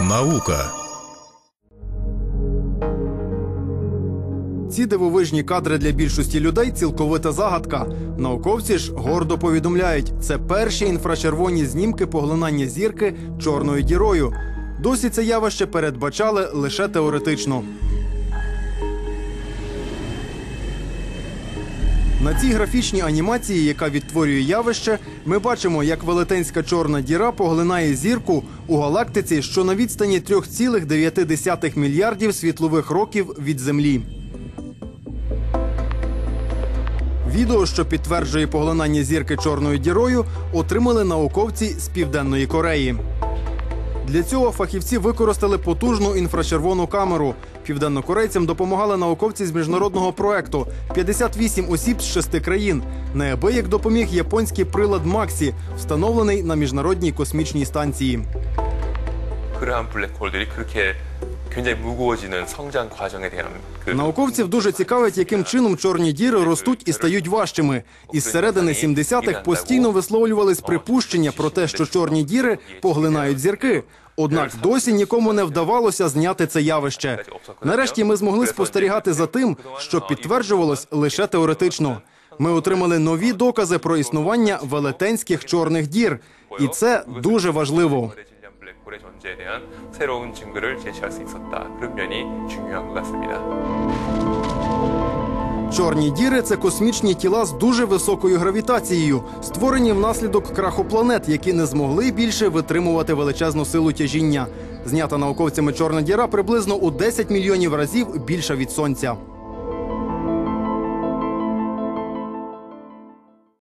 Наука. Ці дивовижні кадри для більшості людей цілковита загадка. Науковці ж гордо повідомляють, це перші інфрачервоні знімки поглинання зірки чорною дірою. Досі це явище передбачали лише теоретично. На цій графічній анімації, яка відтворює явище, ми бачимо, як велетенська чорна діра поглинає зірку у галактиці, що на відстані 3,9 мільярдів світлових років від Землі. Відео, що підтверджує поглинання зірки чорною дірою, отримали науковці з Південної Кореї. Для цього фахівці використали потужну інфрачервону камеру. Південнокорейцям допомагали науковці з міжнародного проекту 58 осіб з шести країн. Неабияк допоміг японський прилад Максі, встановлений на міжнародній космічній станції. 그러한 블랙홀들이 그렇게 굉장히 무거워지는 성장 과정에 대한 그 Науковців дуже цікавить, яким чином чорні діри ростуть і стають важчими. Із середини 70-х постійно висловлювались припущення про те, що чорні діри поглинають зірки. Однак досі нікому не вдавалося зняти це явище. Нарешті ми змогли спостерігати за тим, що підтверджувалось лише теоретично. Ми отримали нові докази про існування велетенських чорних дір, і це дуже важливо. 오래질량 블랙홀의 존재에 대한 새로운 증거를 제시할 수 있었다. 그런 면이 중요한 것 같습니다. Чорні діри це космічні тіла з дуже високою гравітацією, створені внаслідок краху планет, які не змогли більше витримувати величезну силу тяжіння. Знята науковцями чорна діра приблизно у 10 мільйонів разів більша від сонця.